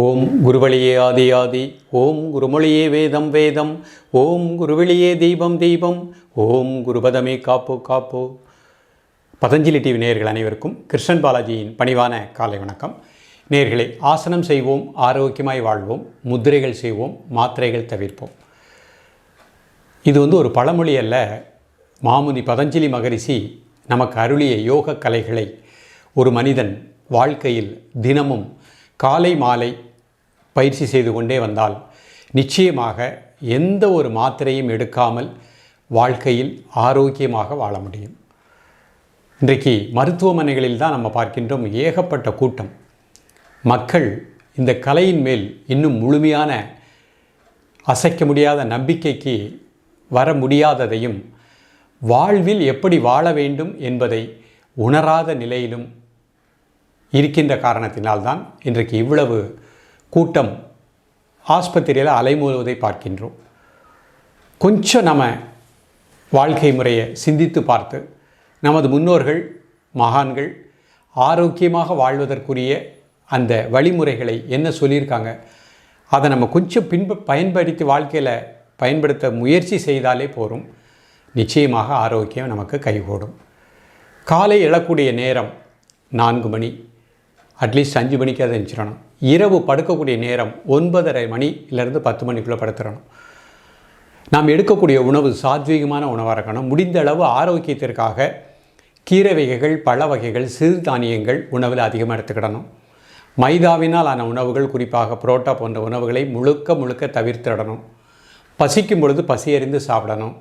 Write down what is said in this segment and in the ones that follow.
ஓம் குருவழியே ஆதி ஆதி ஓம் குருமொழியே வேதம் வேதம் ஓம் குருவெளியே தீபம் தீபம் ஓம் குருபதமே காப்போ காப்போ. பதஞ்சலி டிவி நேர்கள் அனைவருக்கும் கிருஷ்ணன் பாலாஜியின் பணிவான காலை வணக்கம். நேர்களை ஆசனம் செய்வோம் ஆரோக்கியமாய் வாழ்வோம் முத்திரைகள் செய்வோம் மாத்திரைகள் தவிர்ப்போம். இது வந்து ஒரு பழமொழி அல்ல. மாமுனி பதஞ்சலி மகரிஷி நமக்கு அருளிய யோக கலைகளை ஒரு மனிதன் வாழ்க்கையில் தினமும் காலை மாலை பயிற்சி செய்து கொண்டே வந்தால் நிச்சயமாக எந்த ஒரு மாத்திரையும் எடுக்காமல் வாழ்க்கையில் ஆரோக்கியமாக வாழ முடியும். இன்றைக்கு மருத்துவமனைகளில் தான் நம்ம பார்க்கின்றோம் ஏகப்பட்ட கூட்டம். மக்கள் இந்த கலையின் மேல் இன்னும் முழுமையான அசைக்க முடியாத நம்பிக்கைக்கு வர முடியாததையும் வாழ்வில் எப்படி வாழ வேண்டும் என்பதை உணராத நிலையிலும் இருக்கின்ற காரணத்தினால்தான் இன்றைக்கு இவ்வளவு கூட்டம் ஆஸ்பத்திரியில் அலைமோதுவதை பார்க்கின்றோம். கொஞ்சம் நம்ம வாழ்க்கை முறையை சிந்தித்து பார்த்து நமது முன்னோர்கள் மகான்கள் ஆரோக்கியமாக வாழ்வதற்குரிய அந்த வழிமுறைகளை என்ன சொல்லியிருக்காங்க அதை நம்ம கொஞ்சம் பின்ப பயன்படுத்தி வாழ்க்கையில் பயன்படுத்த முயற்சி செய்தாலே போகும் நிச்சயமாக ஆரோக்கியம் நமக்கு கைகூடும். காலை எழக்கூடிய நேரம் நான்கு மணி. அட்லீஸ்ட் அஞ்சு மணிக்கு அதை இரவு படுக்கக்கூடிய நேரம் ஒன்பதரை மணிலேருந்து பத்து மணிக்குள்ளே படுத்துடணும். நாம் எடுக்கக்கூடிய உணவு சாத்வீகமான உணவாக இருக்கணும். முடிந்த அளவு ஆரோக்கியத்திற்காக கீரை வகைகள் பழ வகைகள் சிறுதானியங்கள் உணவில் அதிகமாக எடுத்துக்கிடணும். மைதாவினால் ஆன உணவுகள் குறிப்பாக புரோட்டா போன்ற உணவுகளை முழுக்க முழுக்க தவிர்த்திடணும். பசிக்கும் பொழுது பசியறிந்து சாப்பிடணும்.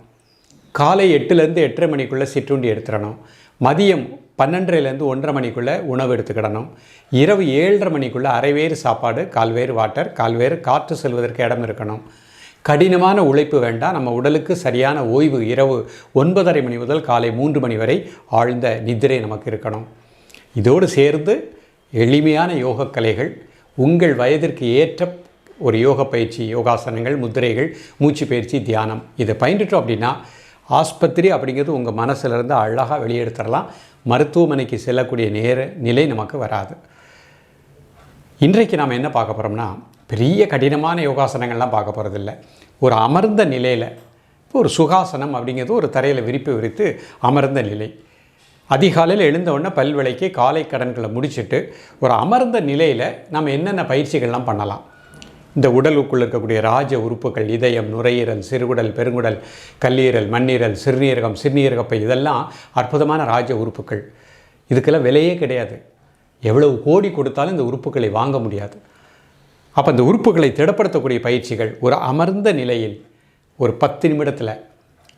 காலை எட்டுலேருந்து எட்டரை மணிக்குள்ளே சிற்றுண்டி எடுத்துடணும். மதியம் பன்னெண்டரைலேருந்து ஒன்றரை மணிக்குள்ளே உணவு எடுத்துக்கிடணும் இரவு ஏழரை மணிக்குள்ளே அரைவேறு சாப்பாடு கால்வேறு வாட்டர் கால்வேறு காற்று செல்வதற்கு இடம் இருக்கணும். கடினமான உழைப்பு வேண்டாம். நம்ம உடலுக்கு சரியான ஓய்வு இரவு ஒன்பதரை மணி முதல் காலை மூன்று மணி வரை ஆழ்ந்த நித்திரை நமக்கு இருக்கணும். இதோடு சேர்ந்து எளிமையான யோக கலைகள் உங்கள் வயதிற்கு ஏற்ற ஒரு யோக பயிற்சி யோகாசனங்கள் முதிரைகள் மூச்சு பயிற்சி தியானம் இதை பயின்றுட்டோம் அப்படின்னா ஆஸ்பத்திரி அப்படிங்கிறது உங்கள் மனசுலேருந்து அழகாக வெளியெடுத்துடலாம். மருத்துவமனைக்கு செல்லக்கூடிய நேர நிலை நமக்கு வராது. இன்றைக்கு நாம் என்ன பார்க்க போகிறோம்னா பெரிய கடினமான யோகாசனங்கள்லாம் பார்க்க போகிறதில்ல ஒரு அமர்ந்த நிலையில் இப்போ ஒரு சுகாசனம் அப்படிங்கிறது ஒரு தரையில் விரிப்பு விரித்து அமர்ந்த நிலை. அதிகாலையில் எழுந்தவுடனே பல்விளைக்கு காலை கடன்களை முடிச்சுட்டு ஒரு அமர்ந்த நிலையில் நம்ம என்னென்ன பயிற்சிகள்லாம் பண்ணலாம். இந்த உடலுக்குள் இருக்கக்கூடிய ராஜ உறுப்புகள் இதயம் நுரையீரல் சிறுகுடல் பெருங்குடல் கல்லீரல் மண்ணீரல் சிறுநீரகம் சிறுநீரகப்பை இதெல்லாம் அற்புதமான ராஜ உறுப்புகள். இதுக்கெல்லாம் விலையே கிடையாது. எவ்வளவு கோடி கொடுத்தாலும் இந்த உறுப்புகளை வாங்க முடியாது. அப்போ இந்த உறுப்புகளை திடப்படுத்தக்கூடிய பயிற்சிகள் ஒரு அமர்ந்த நிலையில் ஒரு பத்து நிமிடத்தில்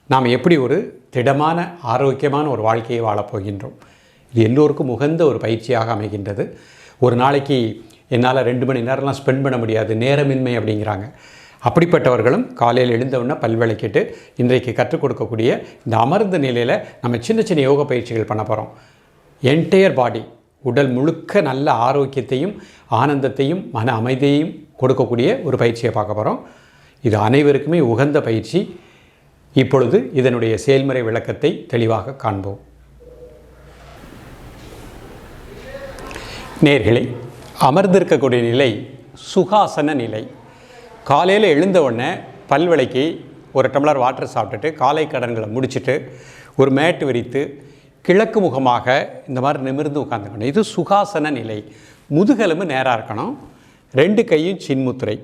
நாம் எப்படி ஒரு திடமான ஆரோக்கியமான ஒரு வாழ்க்கையை வாழப்போகின்றோம் இது எல்லோருக்கும் உகந்த ஒரு பயிற்சியாக அமைகின்றது. ஒரு நாளைக்கு என்னால் ரெண்டு மணி நேரம்லாம் ஸ்பெண்ட் பண்ண முடியாது நேரமின்மை அப்படிங்கிறாங்க. அப்படிப்பட்டவர்களும் காலையில் எழுந்தவுடனே பல்விளக்கிட்டு இன்றைக்கு கற்றுக் கொடுக்கக்கூடிய இந்த அமர்ந்த நிலையில் நம்ம சின்ன சின்ன யோக பயிற்சிகள் பண்ண போகிறோம் என்டையர் பாடி உடல் முழுக்க நல்ல ஆரோக்கியத்தையும் ஆனந்தத்தையும் மன அமைதியையும் கொடுக்கக்கூடிய ஒரு பயிற்சியை பார்க்க போகிறோம் இது அனைவருக்குமே உகந்த பயிற்சி. இப்பொழுது இதனுடைய செயல்முறை விளக்கத்தை தெளிவாக காண்போம். நேர்களை அமர்ந்திருக்கக்கூடிய நிலை சுகாசன நிலை. காலையில் எழுந்த உடனே பல்விளைக்கு ஒரு டம்ளர் வாட்டர் சாப்பிட்டுட்டு காலை கடன்களை முடிச்சுட்டு ஒரு மேட்டு விரித்து கிழக்கு முகமாக இந்த மாதிரி நிமிர்ந்து உட்காந்துக்கணும் இது சுகாசன நிலை. முதுகெலும்பு நேராக இருக்கணும். ரெண்டு கையும் சின்முத்திரை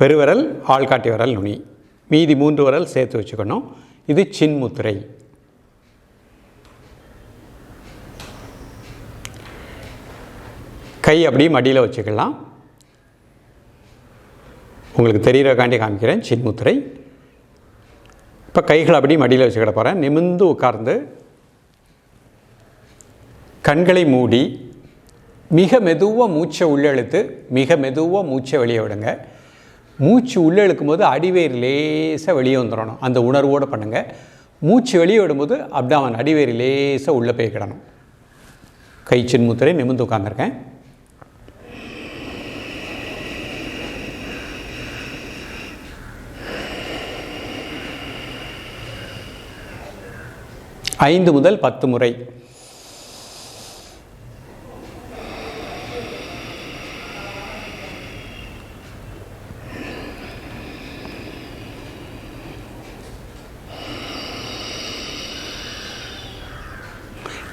பெருவரல் ஆள்காட்டி வரல் நுனி. மீதி மூன்று வரல் சேர்த்து வச்சுக்கணும். இது சின்முத்திரை கை அப்படியே மடியில் வச்சுக்கலாம். உங்களுக்கு தெரிகிறக்காண்டி காமிக்கிறேன். சின்முத்திரை இப்போ கைகளை அப்படியே மடியில் வச்சுக்கிட போகிறேன் நிமிந்து உட்கார்ந்து கண்களை மூடி மிக மெதுவாக மூச்சை உள்ளெழுத்து மிக மெதுவாக மூச்சை வெளியே விடுங்க. மூச்சு உள்ளே இழுக்கும்போது அடிவேர் லேசாக வெளியே வந்துடணும். அந்த உணர்வோடு பண்ணுங்கள் மூச்சு வெளியே விடும்போது அப்டாமன் அடிவேர் லேசாக உள்ளே போய்க்கிடணும் கை சின்முத்திரை நிமிர்ந்து உட்காந்துருக்கேன் ஐந்து முதல் பத்து முறை.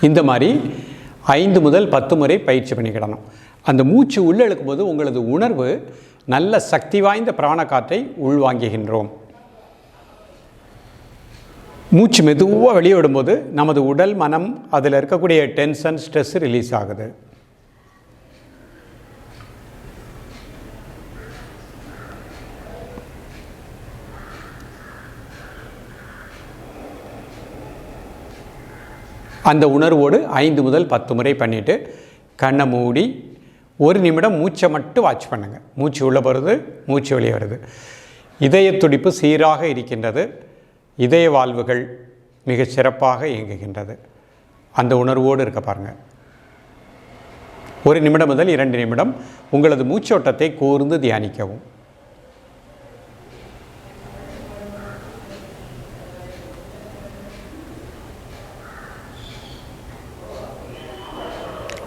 இந்த மாதிரி ஐந்து முதல் பத்து முறை பயிற்சி பண்ணிக்கிடணும் அந்த மூச்சு உள்ளெழுக்கும் போது உங்களது உணர்வு நல்ல சக்தி வாய்ந்த பிராண காற்றை உள்வாங்குகின்றோம். மூச்சு மெதுவாக வெளியே விடும்போது நமது உடல் மனம் அதில் இருக்கக்கூடிய டென்ஷன் ஸ்ட்ரெஸ் ரிலீஸ் ஆகுது. அந்த உணர்வோடு ஐந்து முதல் பத்து முறை பண்ணிவிட்டு கண்ணை மூடி ஒரு நிமிடம் மூச்சை மட்டும் வாட்ச் பண்ணுங்கள் மூச்சு உள்ளே போகிறது மூச்சு வெளியே வருது. இதய துடிப்பு சீராக இருக்கின்றது. இதய வாழ்வுகள் மிக சிறப்பாக இயங்குகின்றது. அந்த உணர்வோடு இருக்க பாருங்கள் ஒரு நிமிடம் முதல் இரண்டு நிமிடம் உங்களது மூச்சோட்டத்தை கூர்ந்து தியானிக்கவும்.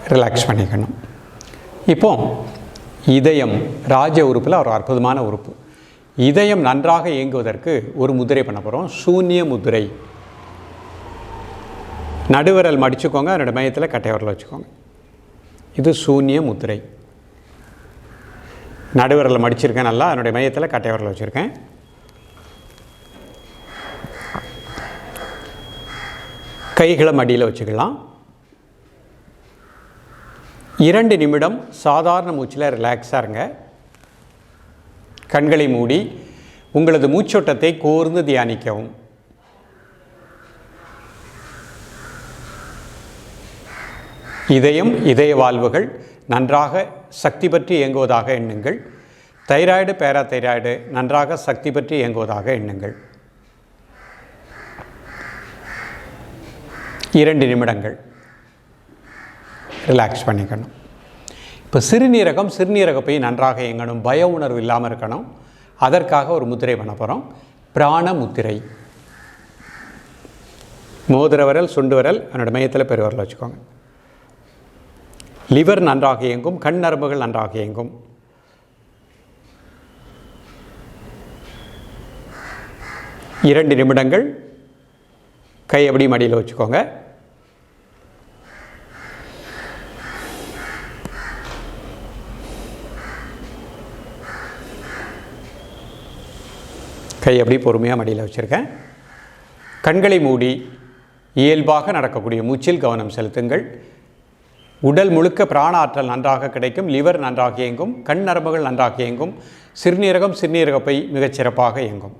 ரிலாக்ஸ் பண்ணிக்கணும். இப்போ இதயம் ராஜ உறுப்பில் ஒரு அற்புதமான உறுப்பு. இதயம் நன்றாக இயங்குவதற்கு ஒரு முதிரை பண்ண போகிறோம் சூன்ய முதிரை. நடுவிரல் மடிச்சுக்கோங்க அதனோட மையத்தில் கட்டை விரல் வச்சுக்கோங்க. இது சூன்ய முதிரை. நடுவிரலை மடிச்சிருக்கேன் நல்லா அதனுடைய மையத்தில் கட்டை விரல் வச்சுருக்கேன். கைகளை மடியில் வச்சுக்கலாம். இரண்டு நிமிடம் சாதாரண மூச்சில் ரிலாக்ஸாக இருங்க. கண்களை மூடி உங்களது மூச்சோட்டத்தை கோர்ந்து தியானிக்கவும். இதயம் இதய வாழ்வுகள் நன்றாக சக்தி பற்றி இயங்குவதாக எண்ணுங்கள். தைராய்டு பேராதைராய்டு நன்றாக சக்தி பற்றி இயங்குவதாக எண்ணுங்கள். இரண்டு நிமிடங்கள். ரிலாக்ஸ் பண்ணிக்கணும். இப்போ சிறுநீரகம் சிறுநீரக பை நன்றாக இயங்கணும் பய உணர்வு இல்லாமல் இருக்கணும். அதற்காக ஒரு முத்திரை பண்ண போகிறோம் பிராண முத்திரை. மோதிர விரல் சுண்டு விரல் என்னோடய மையத்தில் பெருவரல் வச்சுக்கோங்க. லிவர் நன்றாக இயங்கும் கண் நரம்புகள் நன்றாக இயங்கும். இரண்டு நிமிடங்கள் கை அப்படி மடியில் வச்சுக்கோங்க. கை அப்படி பொறுமையாக மடியில் வச்சுருக்கேன். கண்களை மூடி இயல்பாக நடக்கக்கூடிய மூச்சில் கவனம் செலுத்துங்கள். உடல் முழுக்க பிராண ஆற்றல் நன்றாக கிடைக்கும் லிவர் நன்றாக இயங்கும் கண் நரம்புகள் நன்றாக இயங்கும் சிறுநீரகம் சிறுநீரகப்பை மிகச் சிறப்பாக இயங்கும்.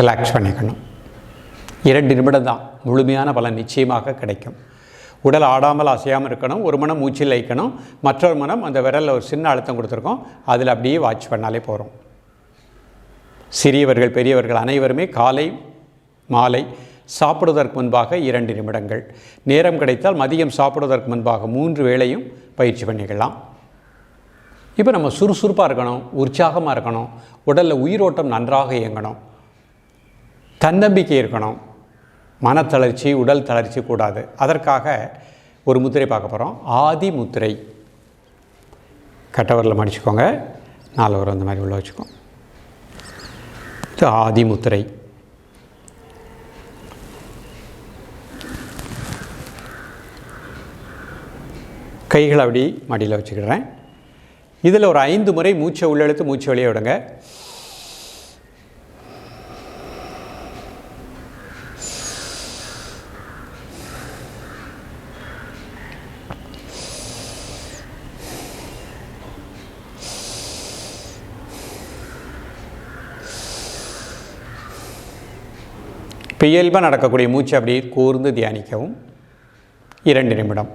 ரிலாக்ஸ் பண்ணிக்கணும். இரண்டு நிமிடம் தான் முழுமையான பலன் நிச்சயமாக கிடைக்கும். உடல் ஆடாமல் அசையாமல் இருக்கணும் ஒரு மனம் மூச்சில் வைக்கணும் மற்றொரு மனம் அந்த விரலில் ஒரு சின்ன அழுத்தம் கொடுத்துருக்கோம். அதில் அப்படியே வாட்ச் பண்ணாலே போகிறோம் சிறியவர்கள் பெரியவர்கள் அனைவருமே காலை மாலை சாப்பிடுவதற்கு முன்பாக இரண்டு நிமிடங்கள். நேரம் கிடைத்தால் மதியம் சாப்பிடுவதற்கு முன்பாக மூன்று வேளையும் பயிற்சி பண்ணிக்கலாம். இப்போ நம்ம சுறுசுறுப்பாக இருக்கணும் உற்சாகமாக இருக்கணும் உடலில் உயிரோட்டம் நன்றாக இயங்கணும் தன்னம்பிக்கை இருக்கணும் மனத்தளர்ச்சி உடல் தளர்ச்சி கூடாது. அதற்காக ஒரு முத்திரை பார்க்க போகிறோம் ஆதி முத்திரை. கட்டவரில் மடிச்சுக்கோங்க. நாலு அந்த மாதிரி உள்ள வச்சுக்கோங்க. இது ஆதி முத்திரை. கைகளை அப்படி மடியில் வச்சுக்கிறேன். இதில் ஒரு ஐந்து முறை மூச்சை உள்ளெழுத்து மூச்சை வெளியே விடுங்க. இப்போ இயல்பாக நடக்கக்கூடிய மூச்சு அப்படியே கூர்ந்து தியானிக்கவும். இரண்டு நிமிடம்.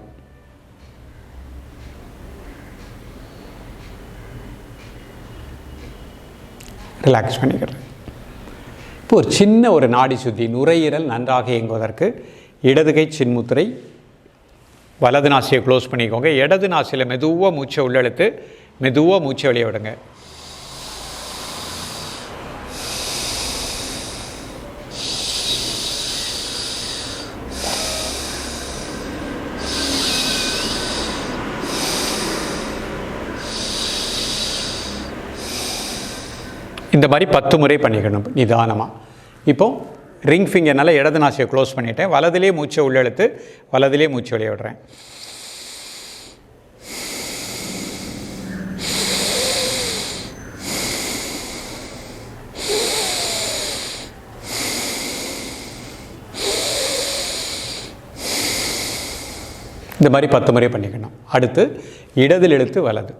ரிலாக்ஸ் பண்ணிக்கிறேன் இப்போ ஒரு சின்ன ஒரு நாடி சுத்தி நுரையீரல் நன்றாக இயங்குவதற்கு இடதுகை சின்முத்திரை வலது நாசியை க்ளோஸ் பண்ணிக்கோங்க. இடது நாசியில் மெதுவாக மூச்சை உள்ளெழுத்து மெதுவாக மூச்சை வெளியே விடுங்க. இந்த மாதிரி பத்து முறை பண்ணிக்கணும் நிதானமாக இப்போது ரிங் ஃபிங்கர்னால் இடது நாசியை க்ளோஸ் பண்ணிட்டேன். வலதிலே மூச்சை உள்ளெழுத்து வலதிலே மூச்சு வெளியே விடுறேன் இந்த மாதிரி பத்து முறை பண்ணிக்கணும். அடுத்து இடதில் எழுத்து வலது.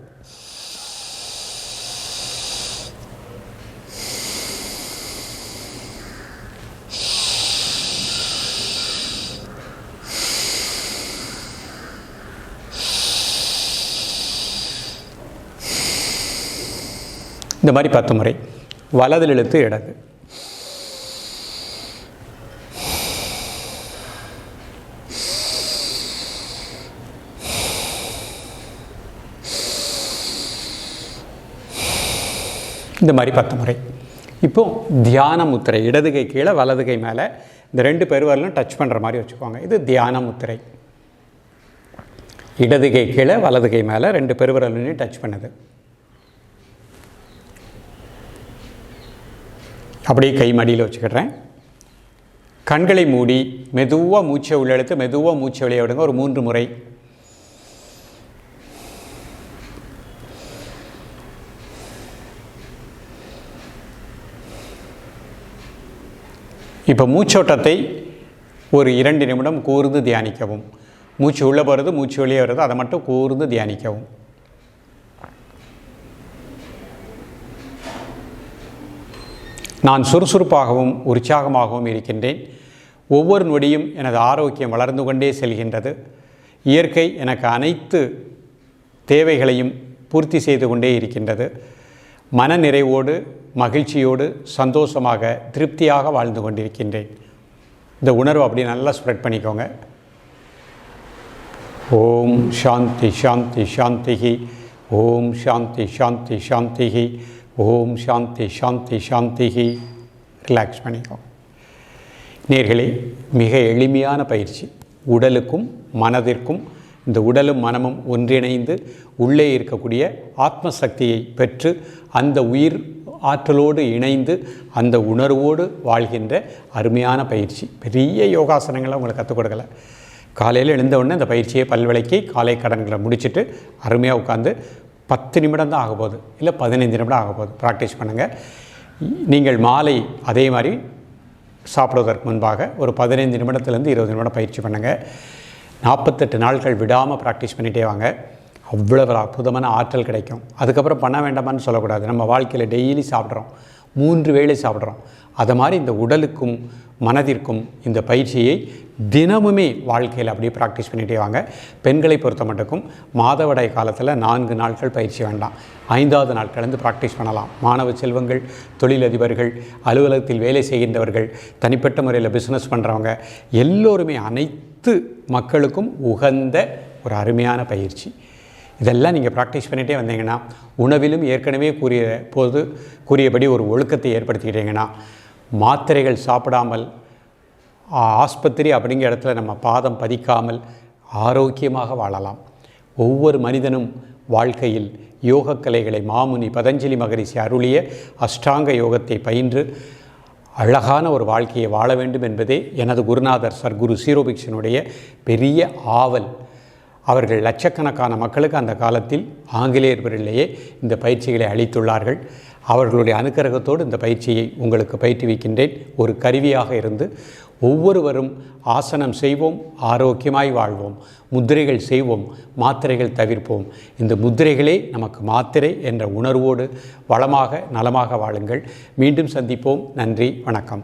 இந்த மாதிரி பத்து முறை. வலதில் இழுத்து இடது. இந்த மாதிரி பத்து முறை. இப்போ தியான முத்திரை இடது கை கீழே வலது கை மேலே இந்த ரெண்டு பெருவரலும் டச் பண்ணுற மாதிரி வச்சுக்கோங்க. இது தியான முத்திரை. இடது கை கீழே வலது கை மேலே ரெண்டு பெருவரலையும் டச் பண்ணுது. அப்படியே கை மடியில் வச்சுக்கிடுறேன். கண்களை மூடி மெதுவாக மூச்சை உள்ளெழுத்து மெதுவாக மூச்சை வெளியே விடுங்க. ஒரு மூன்று முறை. இப்போ மூச்சோட்டத்தை ஒரு இரண்டு நிமிடம் கூர்ந்து தியானிக்கவும். மூச்சு உள்ளே போகிறது மூச்சு வெளியே வருது அதை மட்டும் கூர்ந்து தியானிக்கவும். நான் சுறுசுறுப்பாகவும் உற்சாகமாகவும் இருக்கின்றேன். ஒவ்வொரு நொடியும் எனது ஆரோக்கியம் வளர்ந்து கொண்டே செல்கின்றது. இயற்கை எனக்கு அனைத்து தேவைகளையும் பூர்த்தி செய்து கொண்டே இருக்கின்றது. மன நிறைவோடு மகிழ்ச்சியோடு சந்தோஷமாக திருப்தியாக வாழ்ந்து கொண்டிருக்கின்றேன். இந்த உணர்வு அப்படி நல்லா ஸ்ப்ரெட் பண்ணிக்கோங்க. ஓம் சாந்தி சாந்தி சாந்திகி. ஓம் சாந்தி சாந்தி சாந்திகி. ஓம் சாந்தி சாந்தி சாந்திகி. ரிலாக்ஸ் பண்ணிக்கோங்க நேர்களே மிக எளிமையான பயிற்சி. உடலுக்கும் மனதிற்கும் இந்த உடலும் மனமும் ஒன்றிணைந்து உள்ளே இருக்கக்கூடிய ஆத்ம சக்தியை பெற்று அந்த உயிர் ஆற்றலோடு இணைந்து அந்த உணர்வோடு வாழ்கின்ற அருமையான பயிற்சி. பெரிய யோகாசனங்களை உங்களுக்கு கற்றுக் கொடுக்கல. காலையில் எழுந்த உடனே அந்த பயிற்சியை பல்விளக்கி காலை கடன்களை முடிச்சுட்டு அருமையாக உட்காந்து பத்து நிமிடம் தான் ஆக போகுது. இல்லை பதினைந்து நிமிடம் ஆக போகுது. ப்ராக்டிஸ் பண்ணுங்கள் நீங்கள் மாலை அதே மாதிரி சாப்பிடுவதற்கு முன்பாக ஒரு பதினைந்து நிமிடத்துலேருந்து இருபது நிமிடம் பயிற்சி பண்ணுங்கள் நாற்பத்தெட்டு நாட்கள் விடாமல் ப்ராக்டிஸ் பண்ணிகிட்டே வாங்க. அவ்வளோ ஒரு அற்புதமான ஆற்றல் கிடைக்கும். அதுக்கப்புறம் பண்ண வேண்டாமான்னு சொல்லக்கூடாது. நம்ம வாழ்க்கையில் டெய்லி சாப்பிட்றோம். மூன்று வேளை சாப்பிட்றோம். அதை மாதிரி இந்த உடலுக்கும் மனதிற்கும் இந்த பயிற்சியை தினமுமே வாழ்க்கையில் அப்படியே ப்ராக்டிஸ் பண்ணிகிட்டே வாங்க. பெண்களை பொறுத்த மட்டுக்கும் மாதவிடாய் காலத்தில் நான்கு நாட்கள் பயிற்சி வேண்டாம். ஐந்தாவது நாட்கள்லேருந்து ப்ராக்டிஸ் பண்ணலாம். மாணவ செல்வங்கள் தொழிலதிபர்கள் அலுவலகத்தில் வேலை செய்கின்றவர்கள் தனிப்பட்ட முறையில் பிஸ்னஸ் பண்ணுறவங்க எல்லோருமே அனைத்து மக்களுக்கும் உகந்த ஒரு அருமையான பயிற்சி. இதெல்லாம் நீங்கள் ப்ராக்டிஸ் பண்ணிகிட்டே வந்தீங்கன்னா உணவிலும் ஏற்கனவே கூறிய போது கூறியபடி ஒரு ஒழுக்கத்தை ஏற்படுத்திக்கிட்டீங்கன்னா மாத்திரைகள் சாப்பிடாமல் ஆஸ்பத்திரி அப்படிங்கிற இடத்துல நம்ம பாதம் பதிக்காமல் ஆரோக்கியமாக வாழலாம். ஒவ்வொரு மனிதனும் வாழ்க்கையில் யோகக்கலைகளை மாமுனி பதஞ்சலி மகரிஷி அருளிய அஷ்டாங்க யோகத்தை பயின்று அழகான ஒரு வாழ்க்கையை வாழ வேண்டும் என்பதே எனது குருநாதர் சர்க்குரு சீரோபிக்ஷனுடைய பெரிய ஆவல். அவர்கள் லட்சக்கணக்கான மக்களுக்கு அந்த காலத்தில் ஆங்கிலேயர்களிலேயே இந்த பயிற்சிகளை அளித்துள்ளார்கள். அவர்களுடைய அனுக்கிரகத்தோடு இந்த பயிற்சியை உங்களுக்கு பயிற்றுவிக்கின்றேன். ஒரு கருவியாக இருந்து ஒவ்வொருவரும் ஆசனம் செய்வோம் ஆரோக்கியமாய் வாழ்வோம் முத்திரைகள் செய்வோம் மாத்திரைகள் தவிர்ப்போம். இந்த முத்திரைகளே நமக்கு மாத்திரை என்ற உணர்வோடு வளமாக நலமாக வாழுங்கள். மீண்டும் சந்திப்போம். நன்றி வணக்கம்.